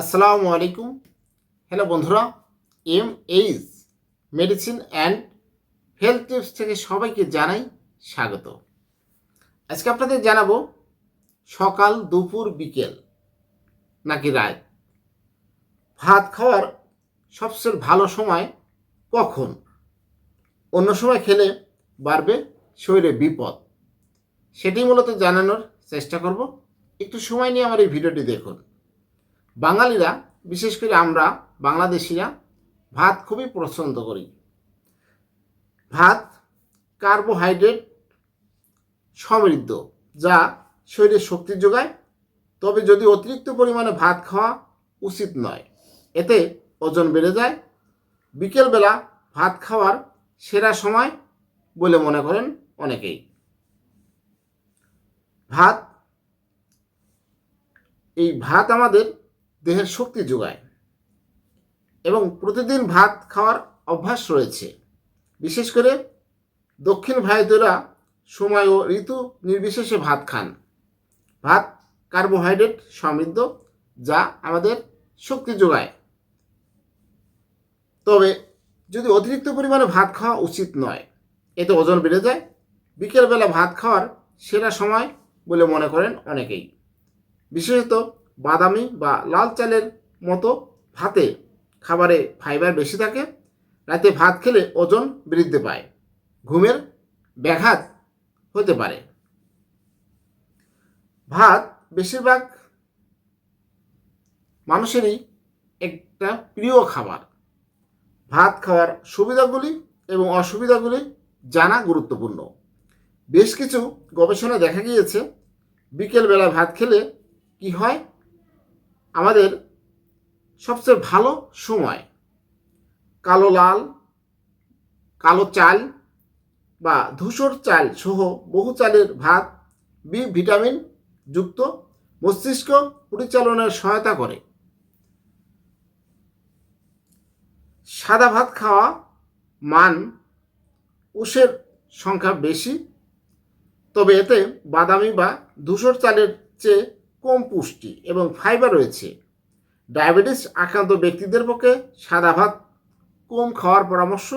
আসসালামু আলাইকুম। হ্যালো বন্ধুরা, M H medicine and health tips থেকে সবাইকে জানাই স্বাগত। আজকে আপনাদের জানাব, সকাল, দুপুর, বিকেল নাকি রাত? ভাত খাওয়ার সবচেয়ে ভালো সময় কখন? অন্য সময় খেলে বাড়বে শরীরে বিপদ। সেটি মূলত জানানোর চেষ্টা করব। একটু সময় নিয়ে আমার এই ভিডিওটি দেখুন। বাঙালিরা, বিশেষ করে আমরা বাংলাদেশিরা, ভাত খুবই পছন্দ করি। ভাত কার্বোহাইড্রেট সমৃদ্ধ, যা শরীরে শক্তি যোগায়। তবে যদি অতিরিক্ত পরিমাণে ভাত খাওয়া উচিত নয়, এতে ওজন বেড়ে যায়। বিকেলবেলা ভাত খাওয়ার সেরা সময় বলে মনে করেন অনেকেই। ভাত, এই ভাত আমাদের দেহের শক্তি যোগায়। এবং প্রতিদিন ভাত খাওয়ার অভ্যাস রয়েছে। বিশেষ করে দক্ষিণ ভারতীয়রা সময় ও ঋতু নির্বিশেষে ভাত খান। ভাত কার্বোহাইড্রেট সমৃদ্ধ, যা আমাদের শক্তি যোগায়। তবে যদি অতিরিক্ত পরিমাণে ভাত খাওয়া উচিত নয়, এতে ওজন বেড়ে যায়। বিকেলবেলা ভাত খাওয়ার সেরা সময় বলে মনে করেন অনেকেই। বিশেষত বাদামি বা লাল চালের মতো ভাতে খাবারে ফাইবার বেশি থাকে, রাতে ভাত খেলে ওজন বৃদ্ধি পায়, ঘুমের ব্যাঘাত হতে পারে। ভাত বেশিরভাগ মানুষেরই একটা প্রিয় খাবার। ভাত খাওয়ার সুবিধাগুলি এবং অসুবিধাগুলি জানা গুরুত্বপূর্ণ। বেশ কিছু গবেষণা দেখা গিয়েছে, বিকেলবেলা ভাত খেলে কি হয়? আমাদের সবচেয়ে ভালো সময় কালো লাল, কালো চাল বা ধূসর চাল সহ বহু চালের ভাত বি ভিটামিন যুক্ত মস্তিষ্ক পরিচালনার সহায়তা করে। সাদা ভাত খাওয়া মান উষের সংখ্যা বেশি, তবে এতে বাদামি বা ধূসর চালের চেয়ে কম পুষ্টি এবং ফাইবার রয়েছে। ডায়াবেটিস আক্রান্ত ব্যক্তিদের পক্ষে সাদা ভাত কম খাওয়ার পরামর্শ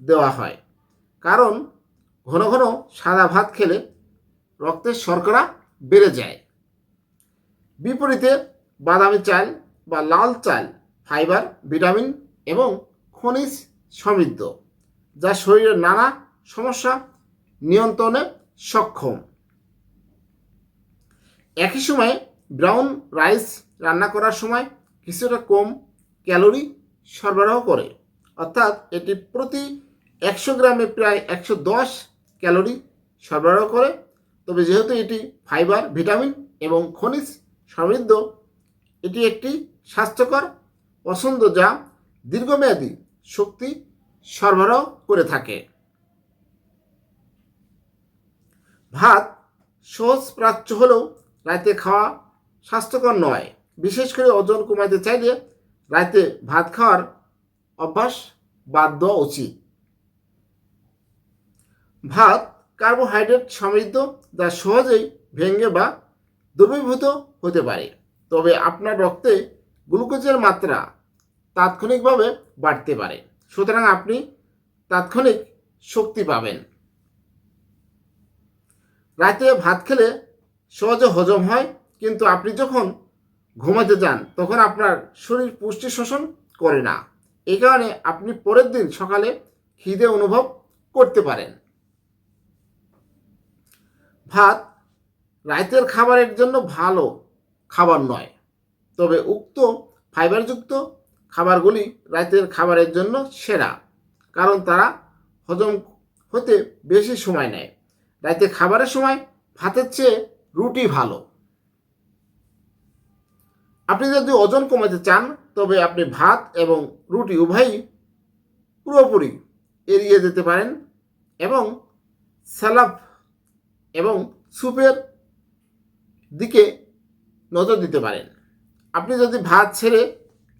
দেওয়া হয়। কারণ ঘন ঘন সাদা ভাত খেলে রক্তের শর্করা বেড়ে যায়। বিপরীতে বাদামি চাল বা লাল চাল ফাইবার ভিটামিন এবং খনিজ সমৃদ্ধ, যা শরীরের নানা সমস্যা নিয়ন্ত্রণে সক্ষম। একই সময়ে ব্রাউন রাইস রান্না করার সময় কিছুটা কম ক্যালোরি সরবরাহ করে। অর্থাৎ এটি প্রতি একশো গ্রামে প্রায় একশো দশ ক্যালোরি সরবরাহ করে। তবে যেহেতু এটি ফাইবার, ভিটামিন এবং খনিজ সমৃদ্ধ, এটি একটি স্বাস্থ্যকর পছন্দ যা দীর্ঘমেয়াদী শক্তি সরবরাহ করে থাকে। ভাত সহজ প্রাচ্য হলেও রাতে খাওয়া স্বাস্থ্যকর নয়। বিশেষ করে ওজন কমাতে চাইলে রাতে ভাত খাওয়ার অভ্যাস বাদ দেওয়া উচিত। ভাত কার্বোহাইড্রেট সমৃদ্ধ যা সহজেই ভেঙে বা দ্রবীভূত হতে পারে। তবে আপনার রক্তে গ্লুকোজের মাত্রা তাৎক্ষণিকভাবে বাড়তে পারে। সুতরাং আপনি তাৎক্ষণিক শক্তি পাবেন। রাতে ভাত খেলে সহজে হজম হয় কিন্তু আপনি যখন ঘুমাতে যান, তখন আপনার শরীর পুষ্টি শোষণ করে না। এই কারণে আপনি পরের দিন সকালে খিদে অনুভব করতে পারেন। ভাত রাতের খাবারের জন্য ভালো খাবার নয়। তবে উক্ত ফাইবারযুক্ত খাবারগুলি রাতের খাবারের জন্য সেরা, কারণ তারা হজম হতে বেশি সময় নেয়। রাতে খাবারের সময় ভাতের চেয়ে রুটি ভালো। আপনি যদি ওজন কমাতে চান, তবে আপনি ভাত এবং রুটি উভয়ই পুরোপুরি এড়িয়ে যেতে পারেন এবং স্যালাপ এবং স্যুপের দিকে নজর দিতে পারেন। আপনি যদি ভাত ছেড়ে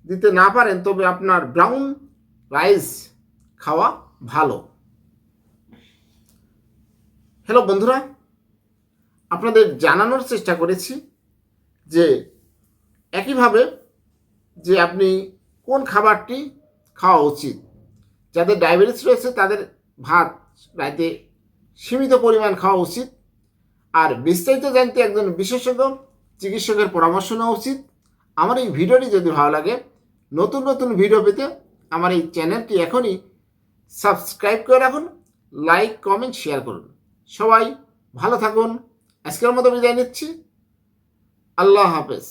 দিতে না পারেন, তবে আপনার ব্রাউন রাইস খাওয়া ভালো। হ্যালো বন্ধুরা, আপনাদের জানানোর চেষ্টা করেছি যে একইভাবে যে আপনি কোন খাবারটি খাওয়া উচিত, যাদের ডায়াবেটিস রয়েছে তাদের ভাত রাতে সীমিত পরিমাণ খাওয়া উচিত। আর বিস্তারিত জানতে একজন বিশেষজ্ঞ চিকিৎসকের পরামর্শ নেওয়া উচিত। আমার এই ভিডিওটি যদি ভালো লাগে, নতুন নতুন ভিডিও পেতে আমার এই চ্যানেলটি এখনই সাবস্ক্রাইব করে রাখুন, লাইক, কমেন্ট, শেয়ার করুন। সবাই ভালো থাকুন। আজকের মতো বিদায় নিচ্ছি। আল্লাহ হাফেজ।